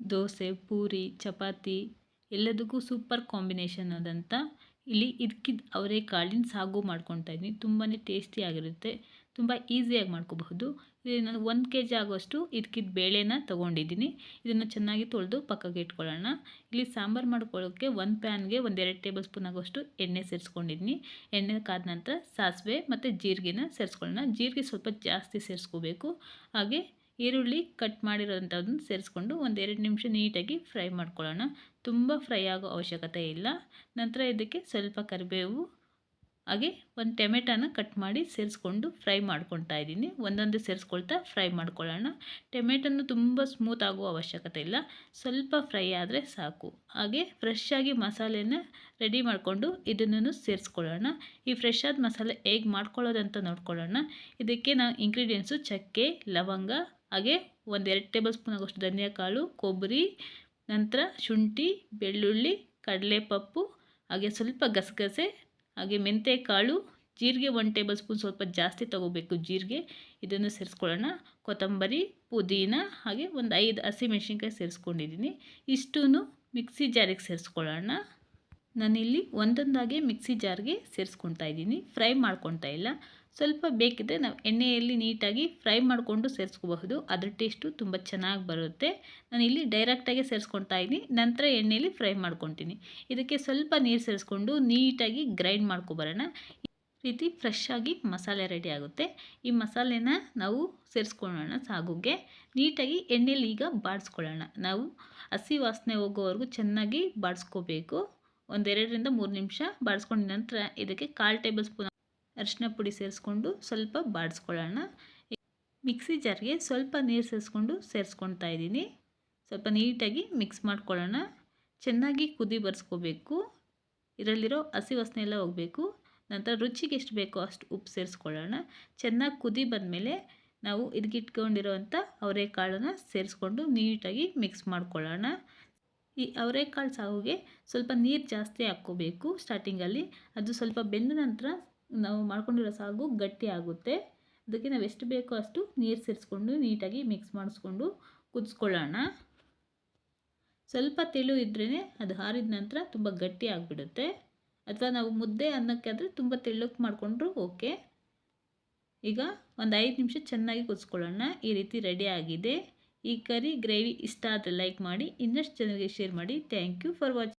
ದೋಸೆ, ಪೂರಿ, ಚಪಾತಿ, ಎಲ್ಲದಕ್ಕೂ super combination ಆದಂಥ ಇಲ್ಲಿ ಇದಕ್ಕಿದ್ದು ಅವರೆಕಾಳಿನ ಸಾಗು ಮಾಡ್ಕೊತಾ ಇದ್ದೀನಿ ತುಂಬಾ ಟೇಸ್ಟಿಯಾಗಿರುತ್ತೆ ತುಂಬ ಈಸಿಯಾಗಿ ಮಾಡ್ಕೋಬಹುದು. ಇಲ್ಲಿ ನಾನು ಒಂದು ಕೆ ಜಿ ಆಗುವಷ್ಟು ಇದಕ್ಕಿದ್ದು ಬೇಳೆನ ತೊಗೊಂಡಿದ್ದೀನಿ. ಇದನ್ನು ಚೆನ್ನಾಗಿ ತೊಳೆದು ಪಕ್ಕಕ್ಕೆ ಇಟ್ಕೊಳ್ಳೋಣ. ಇಲ್ಲಿ ಸಾಂಬಾರು ಮಾಡ್ಕೊಳ್ಳೋಕ್ಕೆ ಒಂದು ಪ್ಯಾನ್ಗೆ ಒಂದೆರಡು ಟೇಬಲ್ ಸ್ಪೂನ್ ಆಗುವಷ್ಟು ಎಣ್ಣೆ ಸೇರಿಸ್ಕೊಂಡಿದ್ದೀನಿ ಎಣ್ಣೆ ಕಾದ ನಂತರ ಸಾಸಿವೆ ಮತ್ತು ಜೀರಿಗೆನ ಸೇರಿಸ್ಕೊಳ್ಳೋಣ. ಜೀರಿಗೆ ಸ್ವಲ್ಪ ಜಾಸ್ತಿ ಸೇರಿಸ್ಕೋಬೇಕು. ಹಾಗೆ ಈರುಳ್ಳಿ ಕಟ್ ಮಾಡಿರೋಂಥದ್ದನ್ನು ಸೇರಿಸ್ಕೊಂಡು ಒಂದೆರಡು ನಿಮಿಷ ನೀಟಾಗಿ ಫ್ರೈ ಮಾಡ್ಕೊಳ್ಳೋಣ. ತುಂಬ ಫ್ರೈ ಆಗೋ ಅವಶ್ಯಕತೆ ಇಲ್ಲ. ನಂತರ ಇದಕ್ಕೆ ಸ್ವಲ್ಪ ಕರಿಬೇವು, ಹಾಗೆ ಒಂದು ಟೊಮೆಟೊನ ಕಟ್ ಮಾಡಿ ಸೇರಿಸ್ಕೊಂಡು ಫ್ರೈ ಮಾಡ್ಕೊತಾ ಇದ್ದೀನಿ. ಒಂದೊಂದೇ ಸೇರಿಸ್ಕೊಳ್ತಾ ಫ್ರೈ ಮಾಡ್ಕೊಳ್ಳೋಣ. ಟೊಮೆಟೊನು ತುಂಬ ಸ್ಮೂತ್ ಆಗುವ ಅವಶ್ಯಕತೆ ಇಲ್ಲ. ಸ್ವಲ್ಪ ಫ್ರೈ ಆದರೆ ಸಾಕು. ಹಾಗೆ ಫ್ರೆಶ್ ಆಗಿ ಮಸಾಲೆನ ರೆಡಿ ಮಾಡಿಕೊಂಡು ಇದನ್ನು ಸೇರಿಸ್ಕೊಳ್ಳೋಣ. ಈ ಫ್ರೆಶ್ ಆದ ಮಸಾಲೆ ಹೇಗೆ ಮಾಡ್ಕೊಳ್ಳೋದಂತ ನೋಡ್ಕೊಳ್ಳೋಣ. ಇದಕ್ಕೆ ನಾವು ಇಂಗ್ರೀಡಿಯೆಂಟ್ಸು ಚಕ್ಕೆ, ಲವಂಗ ಹಾಗೆ ಒಂದೆರಡು ಟೇಬಲ್ ಸ್ಪೂನ್ ಆಗೋಷ್ಟು ಧನಿಯಾಕಾಳು, ಕೊಬ್ಬರಿ, ನಂತರ ಶುಂಠಿ, ಬೆಳ್ಳುಳ್ಳಿ, ಕಡಲೆಪಪ್ಪು, ಹಾಗೆ ಸ್ವಲ್ಪ ಗಸಗಸೆ, ಹಾಗೆ ಮೆಂತ್ಯಕಾಳು ಜೀರಿಗೆ ಒನ್ ಟೇಬಲ್ ಸ್ಪೂನ್ ಸ್ವಲ್ಪ ಜಾಸ್ತಿ ತೊಗೋಬೇಕು ಜೀರಿಗೆ. ಇದನ್ನು ಸೇರಿಸ್ಕೊಳ್ಳೋಣ. ಕೊತ್ತಂಬರಿ, ಪುದೀನ, ಹಾಗೆ ಒಂದು ಐದು ಹಸಿಮೆಣ್ಸಿನ್ಕಾಯಿ ಸೇರಿಸ್ಕೊಂಡಿದ್ದೀನಿ. ಇಷ್ಟೂ ಮಿಕ್ಸಿ ಜಾರಿಗೆ ಸೇರಿಸ್ಕೊಳ್ಳೋಣ. ನಾನಿಲ್ಲಿ ಒಂದೊಂದಾಗೆ ಮಿಕ್ಸಿ ಜಾರ್ಗೆ ಸೇರಿಸ್ಕೊತಾ ಇದ್ದೀನಿ. ಫ್ರೈ ಮಾಡ್ಕೊತಾ ಇಲ್ಲ. ಸ್ವಲ್ಪ ಬೇಕಿದ್ದರೆ ನಾವು ಎಣ್ಣೆಯಲ್ಲಿ ನೀಟಾಗಿ ಫ್ರೈ ಮಾಡಿಕೊಂಡು ಸೇರಿಸ್ಕೋಬಹುದು. ಅದರ ಟೇಸ್ಟು ತುಂಬ ಚೆನ್ನಾಗಿ ಬರುತ್ತೆ. ನಾನು ಇಲ್ಲಿ ಡೈರೆಕ್ಟಾಗಿ ಸೇರಿಸ್ಕೊತಾ ಇದ್ದೀನಿ. ನಂತರ ಎಣ್ಣೆಯಲ್ಲಿ ಫ್ರೈ ಮಾಡ್ಕೊತೀನಿ ಇದಕ್ಕೆ ಸ್ವಲ್ಪ ನೀರು ಸೇರಿಸ್ಕೊಂಡು ನೀಟಾಗಿ ಗ್ರೈಂಡ್ ಮಾಡ್ಕೊಬರೋಣ ರೀತಿ ಫ್ರೆಶ್ ಆಗಿ ಮಸಾಲೆ ರೆಡಿ ಆಗುತ್ತೆ. ಈ ಮಸಾಲೆನ ನಾವು ಸೇರಿಸ್ಕೊಳ್ಳೋಣ ಸಾಗುಗೆ. ನೀಟಾಗಿ ಎಣ್ಣೆಯಲ್ಲಿ ಈಗ ಬಾಡಿಸ್ಕೊಳ್ಳೋಣ. ನಾವು ಹಸಿ ವಾಸನೆ ಹೋಗೋವರೆಗೂ ಚೆನ್ನಾಗಿ ಬಾಡಿಸ್ಕೋಬೇಕು. ಒಂದೆರಡರಿಂದ ಮೂರು ನಿಮಿಷ ಬಾಡಿಸ್ಕೊಂಡ ನಂತರ ಇದಕ್ಕೆ ಕಾಲು ಟೇಬಲ್ ಸ್ಪೂನ್ ಅರಿಶಿನ ಪುಡಿ ಸೇರಿಸ್ಕೊಂಡು ಸ್ವಲ್ಪ ಬಾಡಿಸ್ಕೊಳ್ಳೋಣ. ಮಿಕ್ಸಿ ಜಾರ್ಗೆ ಸ್ವಲ್ಪ ನೀರು ಸೇರಿಸ್ಕೊಂಡು ಸೇರಿಸ್ಕೊಳ್ತಾ ಇದ್ದೀನಿ. ಸ್ವಲ್ಪ ನೀಟಾಗಿ ಮಿಕ್ಸ್ ಮಾಡ್ಕೊಳ್ಳೋಣ. ಚೆನ್ನಾಗಿ ಕುದಿ ಬರ್ಸ್ಕೋಬೇಕು. ಇದರಲ್ಲಿರೋ ಹಸಿ ವಾಸನೆ ಎಲ್ಲ ಹೋಗಬೇಕು. ನಂತರ ರುಚಿಗೆ ಎಷ್ಟು ಬೇಕೋ ಅಷ್ಟು ಉಪ್ಪು ಸೇರಿಸ್ಕೊಳ್ಳೋಣ. ಚೆನ್ನಾಗಿ ಕುದಿ ಬಂದಮೇಲೆ ನಾವು ಇದಕ್ಕಿಟ್ಕೊಂಡಿರೋವಂಥ ಅವರೆಕಾಳನ್ನ ಸೇರಿಸ್ಕೊಂಡು ನೀಟಾಗಿ ಮಿಕ್ಸ್ ಮಾಡ್ಕೊಳ್ಳೋಣ. ಈ ಅವರೆಕಾಳು ಸಾಗುಗೆ ಸ್ವಲ್ಪ ನೀರು ಜಾಸ್ತಿ ಹಾಕ್ಕೋಬೇಕು ಸ್ಟಾರ್ಟಿಂಗಲ್ಲಿ. ಅದು ಸ್ವಲ್ಪ ಬೆಂದ ನಂತರ ನಾವು ಮಾಡ್ಕೊಂಡಿರೋ ಸಾಗು ಗಟ್ಟಿ ಆಗುತ್ತೆ. ಅದಕ್ಕೆ ನಾವು ಎಷ್ಟು ಬೇಕೋ ಅಷ್ಟು ನೀರು ಸೇರಿಸ್ಕೊಂಡು ನೀಟಾಗಿ ಮಿಕ್ಸ್ ಮಾಡಿಸ್ಕೊಂಡು ಕುದಿಸ್ಕೊಳ್ಳೋಣ. ಸ್ವಲ್ಪ ತೆಳು ಇದ್ರೇ ಅದು ಹಾರಿದ ನಂತರ ತುಂಬ ಗಟ್ಟಿ ಆಗಿಬಿಡುತ್ತೆ. ಅಥವಾ ನಾವು ಮುದ್ದೆ ಅನ್ನಕ್ಕೆ ಆದರೆ ತುಂಬ ತೆಳ್ಳಕ್ಕೆ ಮಾಡಿಕೊಂಡ್ರು ಓಕೆ. ಈಗ ಒಂದು ಐದು ನಿಮಿಷ ಚೆನ್ನಾಗಿ ಕುದಿಸ್ಕೊಳ್ಳೋಣ. ಈ ರೀತಿ ರೆಡಿ ಆಗಿದೆ. ಈ ಕರಿ ಗ್ರೇವಿ ಇಷ್ಟ ಆದರೆ ಲೈಕ್ ಮಾಡಿ, ಇನ್ನಷ್ಟು ಜನರಿಗೆ ಶೇರ್ ಮಾಡಿ. Thank you for watching